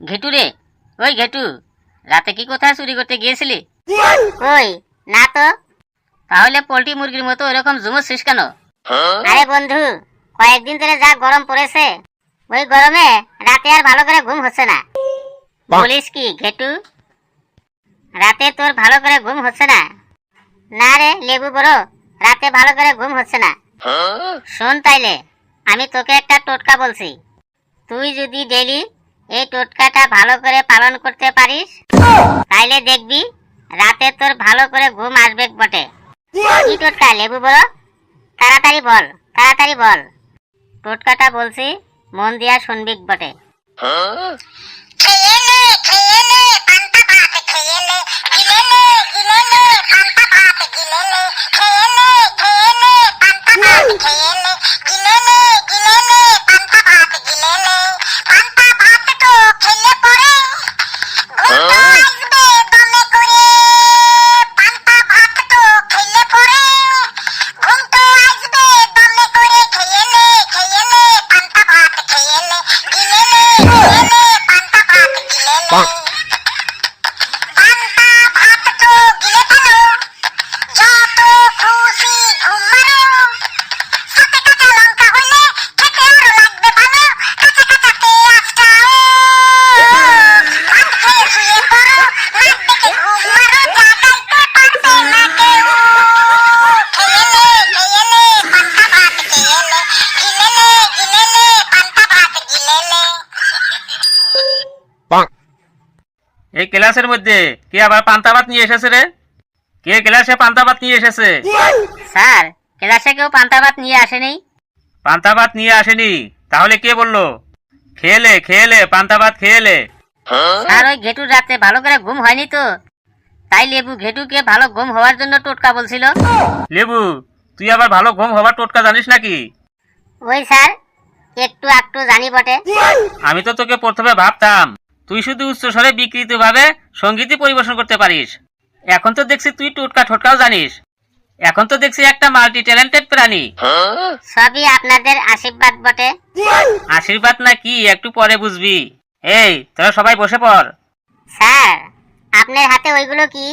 ঘেটু রে ওই ঘেটু রাতে কি কোথায় চুরি করতে গিয়েছিলি? কই না তো। তাহলে পোল্ট্রি মুরগির মতো ওরকম জুমোচ্ছিস কেন? আরে বন্ধু কয়েকদিন ধরে যা গরম পড়েছে ওই গরমে রাতে আর ভালো করে ঘুম হচ্ছে না। বলিস কি ঘেটু? রাতে তোর ভালো করে ঘুম হচ্ছে না? না রে লেবু বড় রাতে ভালো করে ঘুম হচ্ছে না। শোন তাইলে আমি তোকে একটা টোটকা বলছি। তুই যদি ডেলি এই টোটকাটা ভালো করে পালন করতে পারিস? তাইলে দেখবি রাতে তোর ভালো করে ঘুম আসবে বটে। কি টোটকা লেবু বলো? তাড়াতাড়ি বল তাড়াতাড়ি বল। টোটকাটা বলছি মন দিয়া শুনবি বটে। খেয়ে নে পান্তা নে খেয়েলে ক্লাসের মধ্যে? কে আবার পান্তা ভাত নিয়ে এসেছে রে? কে ক্লাসে পান্তা ভাত নিয়ে এসেছে? স্যার ক্লাসে কেউ পান্তা ভাত নিয়ে আসেনি। পান্তা ভাত নিয়ে আসেনি? তাহলে কে বলল? খেয়েলে খেয়েলে পান্তা ভাত খেয়েলে স্যার ওই ঘেটুর রাতে ভালো করে ঘুম হয়নি তো? তাই লেবু ঘেটুকে ভালো ঘুম হওয়ার জন্য টোটকা বলছিল। লেবু তুই আবার ভালো ঘুম হবার টোটকা জানিস নাকি? ওই স্যার একটু একটু জানি বটে। আমি তো তোকে প্রথমে ভাবতাম। তুই শুধু উচ্চস্বরে বিকৃত ভাবে সঙ্গীতই পরিবেশন করতে পারিস। এখন তো দেখছি তুই টোটকা টোটকাও জানিস। এখন তো দেখছি একটা মাল্টি ট্যালেন্টেড প্রাণী। সবই আপনাদের আশীর্বাদ বটে। আশীর্বাদ না কি একটু পরে বুঝবি। এই তোরা সবাই বসে পড়। স্যার আপনার হাতে ওইগুলো কি?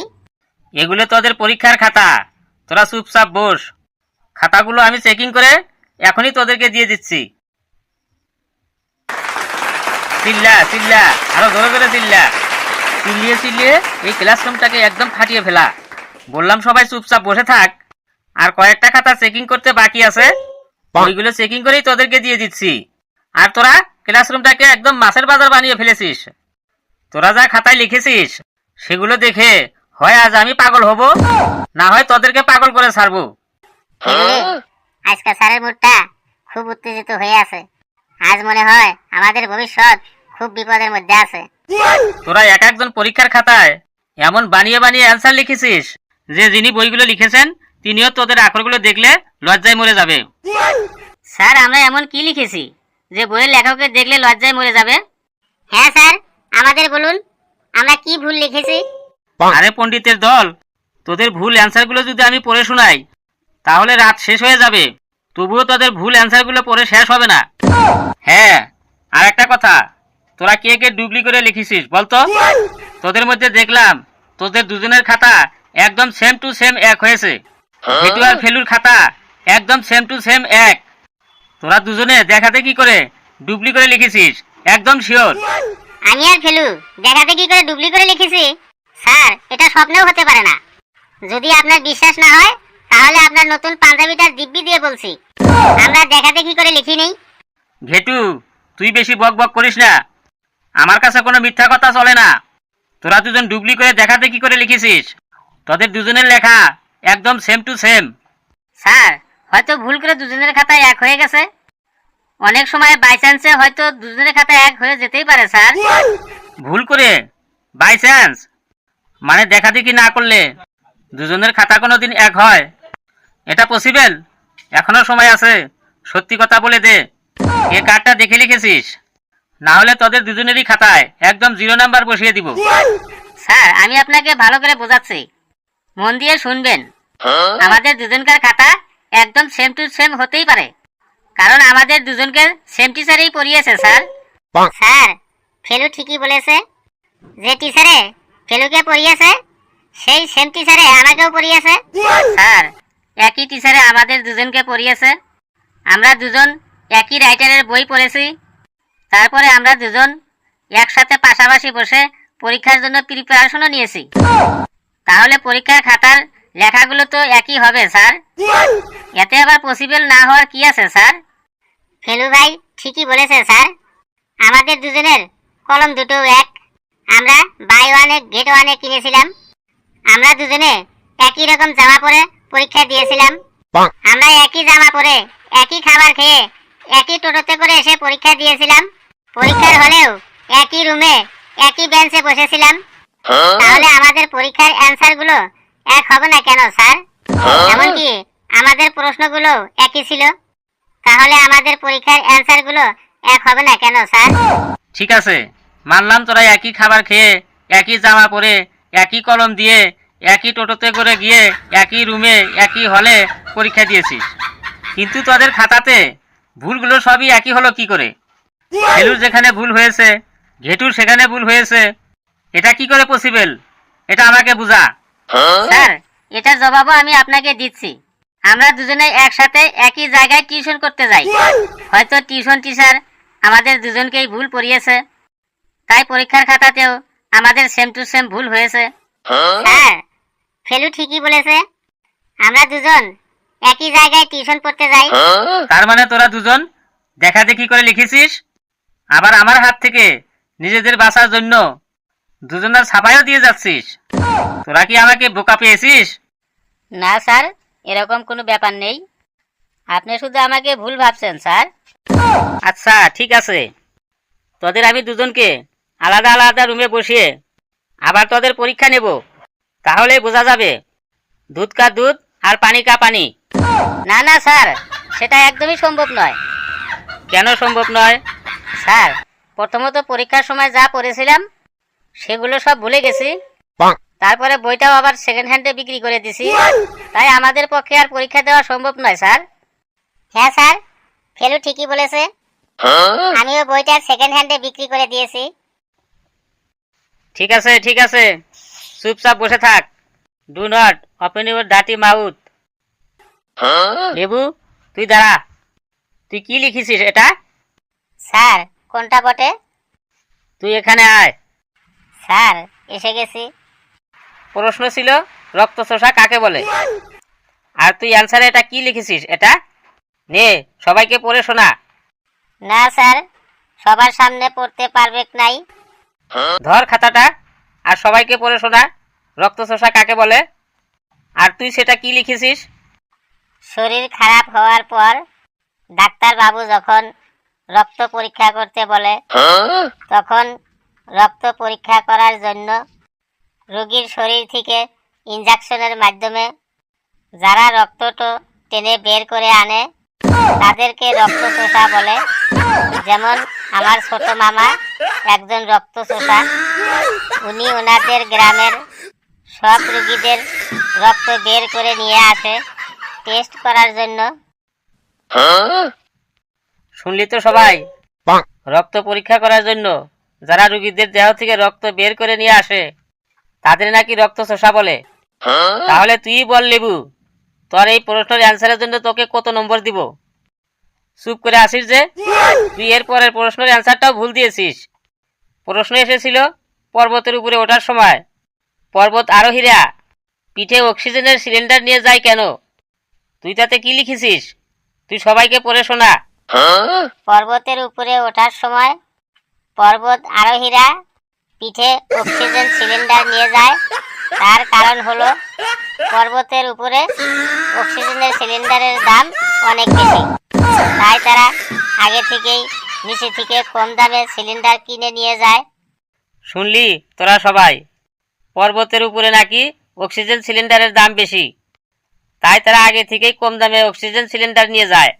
এগুলো তোদের পরীক্ষার খাতা। তোরা চুপচাপ বস। খাতাগুলো আমি চেকিং করে এখনই তোদেরকে দিয়ে দিচ্ছি। চিল্লা চিল্লা। আরও জোরে জোরে চিল্লা। চিল্লিয়ে চিল্লিয়ে এই ক্লাসরুমটাকে একদম ফাটিয়ে ফেলা। বললাম সবাই চুপচাপ বসে থাক। আর কয়েকটা খাতা চেকিং করতে বাকি আছে। ওইগুলো চেকিং করেই তোদেরকে দিয়ে দিচ্ছি। আর তোরা ক্লাসরুমটাকে একদম মাছের বাজার বানিয়ে ফেলেছিস। তোরা যা খাতায় লিখেছিস সেগুলো দেখে হয় আজ আমি পাগল হব না হয় তোদেরকে পাগল করে ছাড়বো। বুঝলি? স্যারের মুডটা খুব উত্তেজিত হয়ে আছে। আজ মনে হয় আমাদের ভবিষ্যৎ খুব বিপদের মধ্যে আছে। তোরা এক একজন পরীক্ষার খাতায় এমন বানিয়ে বানিয়ে অ্যান্সার লিখেছিস যে যিনি বইগুলো লিখেছেন তিনিও তোদের আখরগুলো দেখলে লজ্জায় মরে যাবে। স্যার আমরা এমন কি লিখেছি যে বইয়ের লেখকের দেখলে লজ্জায় মরে যাবে? হ্যাঁ স্যার আমাদের বলুন আমরা কি ভুল লিখেছি? আরে পণ্ডিতের দল তোদের ভুল অ্যান্সারগুলো যদি আমি পড়ে শোনাই তাহলে রাত শেষ হয়ে যাবে। তবুও তোদের ভুল অ্যান্সারগুলো পড়ে শেষ হবে না। হ্যাঁ আর একটা কথা তোরা কে কে ডুবলি করে লিখেছিস বলতো? তোদের মধ্যে দেখলাম তোদের দুজনের খাতা একদম সেম টু সেম এক হয়েছে। ভেটু আর ফেলুর খাতা একদম সেম টু সেম এক। তোরা দুজনে দেখাতে কি করে ডুবলি করে লিখেছিস? একদম শিওর আমি আর ফেলু দেখাতে কি করে ডুবলি করে লিখেছি? স্যার এটা স্বপ্নেও হতে পারে না। যদি আপনার বিশ্বাস না হয় তাহলে আপনার নতুন পাঞ্জাবিটার দিব্যি দিয়ে বলছি। আমরা দেখাতে কি করে লিখি নেই? ঘেটু তুই বেশি বক বক করিস না। আমার কাছে কোনো মিথ্যা কথা চলে না। তোরা দুজন ডুবলি করে দেখাতে কি করে লিখেছিস। তোদের দুজনের লেখা একদম সেম টু সেম স্যার হয়তো ভুল করে দুজনের খাতায় এক হয়ে গেছে। অনেক সময় বাই চান্সে হয়তো দুজনের খাতায় এক হয়ে যেতেই পারে স্যার। ভুল করে? বাই চান্স মানে দেখা দেখি না করলে দুজনের খাতা কোনো দিন এক হয়? এটা পসিবল এখনও সময় আছে। সত্যি কথা বলে দে। এ কার্ডটা দেখে লিখেছিস? না হলে তোদের দুজনেরই খাতায় একদম জিরো নাম্বার বসিয়ে দিব। স্যার আমি আপনাকে ভালো করে বোঝাচ্ছি। মন দিয়ে শুনবেন। আমাদের দুজনকার খাতা একদম সেম টু সেম হতেই পারে। কারণ আমাদের দুজনকে সেম টিচারেই পড়িয়েছে স্যার। স্যার ফেলু ঠিকই বলেছে যে টিচারে ফেলুকে পড়িয়েছে সেই সেম টিচারে আমাকেও পড়িয়েছে। স্যার একই টিচারে আমাদের দুজনকে পড়িয়েছে। আমরা দুজন একই রাইটারের বই পড়েছি। তারপরে আমরা দুজন একসাথে পাশাপাশি বসে পরীক্ষার জন্য প্রিপারেশনও নিয়েছি। তাহলে পরীক্ষার খাতার লেখাগুলো তো একই হবে স্যার। এতে আবার পসিবল না হওয়ার কি আছে স্যার? ফেলু ভাই ঠিকই বলেছে স্যার। আমাদের দুজনের কলম দুটো এক। আমরা বাই ওয়ানে গেট ওয়ানে কিনেছিলাম। আমরা দুজনে একই রকম জামা পরে পরীক্ষা দিয়েছিলাম। আমরা একই জামা পরে একই খাবার খেয়ে একই টোটোতে করে এসে পরীক্ষা দিয়েছিলাম। পরীক্ষার হলেও একই রুমে একই বেঞ্চে বসেছিলাম। তাহলে আমাদের পরীক্ষার অ্যান্সারগুলো এক হবে না কেন স্যার? এমনকি আমাদের প্রশ্নগুলো একই ছিল। তাহলে আমাদের পরীক্ষার অ্যান্সারগুলো এক হবে না কেন স্যার? ঠিক আছে মানলাম তোরা একই খাবার খেয়ে একই জামা পরে একই কলম দিয়ে একই টোটোতে করে গিয়ে একই রুমে একই হলে পরীক্ষা দিয়েছিস। কিন্তু তোদের খাতাতে ভুলগুলো সবই একই হলো কি করে? ফেলুর যেখানে ভুল হয়েছে ঘেটুর সেখানে ভুল হয়েছে এটা কি করে পসিবল এটা আমাকে বুঝা। স্যার এটার জবাবও আমি আপনাকে দিচ্ছি। আমরা দুজনে একসাথে একই জায়গায় টিউশন করতে যাই। হয়তো টিউশন টিচার আমাদের দুজনকেই ভুল পড়িয়েছে। তাই পরীক্ষার খাতাতেও আমাদের সেম টু সেম ভুল হয়েছে। হ্যাঁ ফেলু ঠিকই বলেছে। আমরা দুজন একই জায়গায় টিউশন পড়তে যাই। তার মানে তোরা দুজন দেখা দেখি করে লিখেছিস? আবার আমার হাত থেকে নিজেদের বাঁচার জন্য দুজনের ছাপাইও দিয়ে যাচ্ছিস? তোরা কি আমাকে বোকা পেয়েছিস? না স্যার এরকম কোনো ব্যাপার নেই। আপনি শুধু আমাকে ভুল ভাবছেন স্যার। আচ্ছা ঠিক আছে। তোদের আমি দুজনকে আলাদা আলাদা রুমে বসিয়ে আবার তোদের পরীক্ষা নেব। তাহলে বোঝা যাবে দুধ কা দুধ আর পানি কা পানি। না না স্যার সেটা একদমই সম্ভব নয়। কেন সম্ভব নয়? স্যার প্রথমত পরীক্ষার সময় যা পড়েছিলাম সেগুলো সব ভুলে গেছি। তারপরে বইটাও আবার সেকেন্ড হ্যান্ডে বিক্রি করে দিছি। তাই আমাদের পক্ষে আর পরীক্ষা দেওয়া সম্ভব নয় স্যার। হ্যাঁ স্যার ফেলু ঠিকই বলেছে। আমিও বইটা সেকেন্ড হ্যান্ডে বিক্রি করে দিয়েছি। ঠিক আছে ঠিক আছে। চুপচাপ বসে থাক। ডু নট ওপেন ইউর ডাটি মাউথ লেবু তুই দাঁড়া। তুই কি লিখেছিস এটা? স্যার কোনটা বটে? তুই এখানে আয়। স্যার এসে গেছি। প্রশ্ন ছিল রক্ত শোষা কাকে বলে? আর তুই অ্যান্সারে এটা কি লিখেছিস? এটা? নে সবাইকে পড়ে শোনা। না স্যার সবার সামনে পড়তে পারবে নাই। ধর খাতাটা আর সবাইকে পড়ে শোনা। রক্ত শোষা কাকে বলে? আর তুই সেটা কি লিখেছিস? শরীর খারাপ হওয়ার পর ডাক্তার বাবু যখন রক্ত পরীক্ষা করতে বলে, তখন রক্ত পরীক্ষা করার জন্য রোগীর শরীর থেকে ইনজেকশনের মাধ্যমে যারা রক্তটো টেনে বের করে আনে, তাদেরকে রক্ত চোষা বলে। যেমন আমার ছোট মামা, একজন রক্ত চোষা উনি ওনাদের গ্রামের সব রোগীদের রক্ত বের করে নিয়ে আসে। টেস্ট করার জন্য। শুনলি তো সবাই? রক্ত পরীক্ষা করার জন্য যারা রোগীদের দেহ থেকে রক্ত বের করে নিয়ে আসে তাদের নাকি রক্ত শোষা বলে। তাহলে তুই বল লেবু তোর এই প্রশ্নের অ্যান্সারের জন্য তোকে কত নম্বর দিব? চুপ করে আসিস যে তুই এর পরের প্রশ্নের অ্যান্সারটাও ভুল দিয়েছিস। প্রশ্ন এসেছিল পর্বতের উপরে ওঠার সময়। পর্বত আরোহীরা পিঠে অক্সিজেনের সিলিন্ডার নিয়ে যায় কেন? তুই তাতে কি লিখেছিস? তুই সবাইকে পড়ে শোনা। পর্বতের উপরে ওঠার সময় পর্বত আরোহীরা পিঠে অক্সিজেন সিলিন্ডার নিয়ে যায়। তার কারণ হলো পর্বতের উপরে অক্সিজেনের সিলিন্ডারের দাম অনেক বেশি। তাই তারা আগে থেকেই নিচে থেকে কম দামে সিলিন্ডার কিনে নিয়ে যায়। শুনলি তোরা সবাই? পর্বতের উপরে নাকি অক্সিজেন সিলিন্ডারের দাম বেশি? তাই তারা আগে থেকেই কম দামে অক্সিজেন সিলিন্ডার নিয়ে যায়।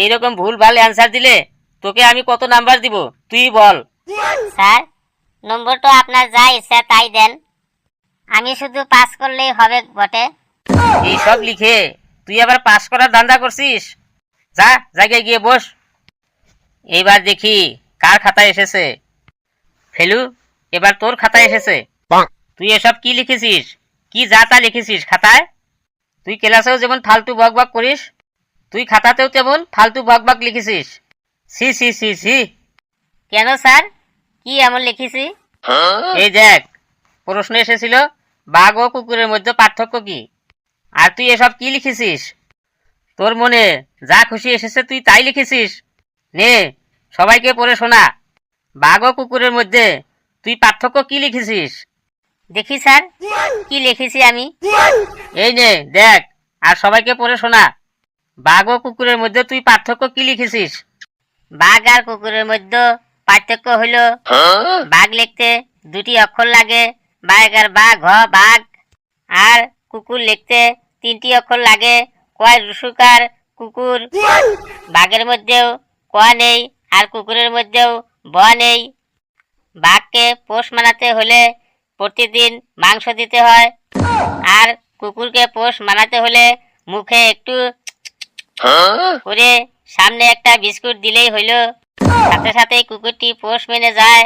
এইরকম ভুল ভালো অ্যান্সার দিলে তোকে আমি কত নাম্বার দিব? তুই বল। স্যার নম্বরটা আপনার যা ইচ্ছা তাই দেন। আমি শুধু পাস করলেই হবে বটে। এই সব লিখে তুই আবার পাস করার ধান্দা করছিস? যা জায়গায় গিয়ে বস। এইবার দেখি কার খাতা এসেছে। ফেলু এবার তোর খাতায় এসেছে। তুই এসব কি লিখেছিস? কি যা তা লিখেছিস খাতায়? তুই ক্লাসেও যেমন ফালতু বক বক করিস তুই খাতাতেও তেমন ফালতু বক বক লিখেছিস সি সি সি সি কেন স্যার? কি এমন লিখেছি এই দেখ প্রশ্ন এসেছিল বাঘ ও কুকুরের মধ্যে পার্থক্য কি? আর তুই এসব কি লিখেছিস তোর মনে যা খুশি এসেছে তুই তাই লিখেছিস নে সবাইকে পড়ে শোনা। বাঘ ও কুকুরের মধ্যে তুই পার্থক্য কি লিখেছিস দেখি স্যার কি লিখেছি আমি? এই নে দেখ আর সবাইকে পড়ে শোনা। বাঘ ও কুকুরের মধ্যে তুই পার্থক্য কি লিখেছিস? বাঘ আর কুকুরের মধ্যে পার্থক্য হইল বাঘ লিখতে দুটি অক্ষর লাগে বাঘ আর বাঘ হ বাঘ। আর কুকুর লিখতে তিনটি অক্ষর লাগে কয় রুসুকার কুকুর। বাঘের মধ্যেও ক নেই আর কুকুরের মধ্যেও ব নেই। বাঘকে পোষ মানাতে হলে প্রতিদিন মাংস দিতে হয়। আর কুকুরকে পোষ মানাতে হলে মুখে একটু করে সামনে একটা বিস্কুট দিলেই হইল। সাথে সাথেই কুকুরটি পোষ মেনে যায়।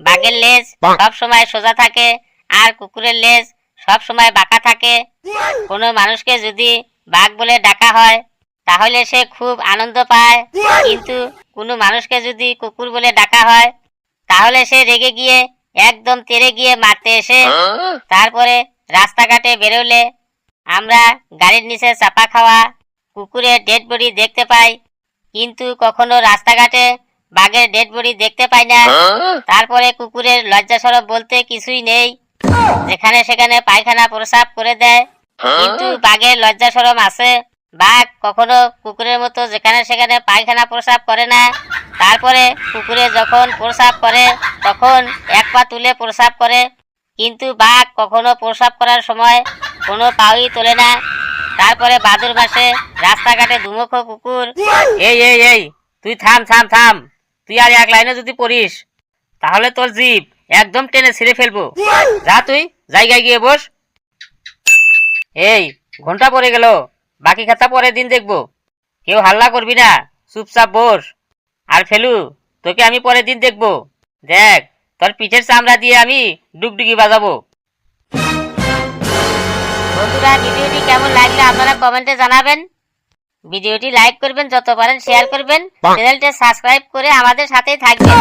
বাঘের লেজ সব সময় সোজা থাকে আর কুকুরের লেজ সব সময় বাঁকা থাকে। কোনো মানুষকে যদি বাঘ বলে ডাকা হয় তাহলে সে খুব আনন্দ পায়। কিন্তু কোনো মানুষকে যদি কুকুর বলে ডাকা হয় তাহলে সে রেগে গিয়ে একদম তেরে গিয়ে মারতে এসে তারপরে রাস্তাঘাটে বেরোলে আমরা গাড়ির নিচে চাপা খাওয়া কুকুরের ডেড বডি দেখতে পাই কিন্তু কখনো রাস্তাঘাটে বাঘের ডেড বডি দেখতে পাই না। তারপরে কুকুরের লজ্জা সরব বলতে কিছুই নেই যেখানে সেখানে পায়খানা প্রসাব করে দেয়। কিন্তু বাঘের লজ্জা সরম আছে বাঘ কখনো কুকুরের মতো যেখানে সেখানে পায়খানা প্রসাব করে না। তারপরে পুকুরে যখন প্রসাব করে, তখন এক পা তুলে প্রসাব করে। কিন্তু বাঘ কখনো প্রসাব করার সময় কোনো পাউই তোলে না। তারপরে বাদুর মাসে রাস্তাঘাটে দুমুখ কুকুর। এই এই এই, তুই থাম থাম থাম। তুই আর এক লাইনে যদি পড়িস, তাহলে তোর জিভ একদম টেনে ছিঁড়ে ফেলব। যা তুই, জায়গায় গিয়ে বস। এই, ঘণ্টা পরে গেল। বাকি খাতা পরের দিন দেখব। কেউ হাল্লা করবি না। চুপচাপ বস। আর ফেলু তোকে আমি পরের দিন দেখব। দেখ তোর পিঠের চামড়া দিয়ে আমি ডুগডুগি বাজাবো। বন্ধুরা ভিডিওটি কেমন লাগল আপনারা কমেন্টে জানাবেন। ভিডিওটি লাইক করবেন যত পারেন শেয়ার করবেন। চ্যানেলটা সাবস্ক্রাইব করে আমাদের সাথেই থাকবেন।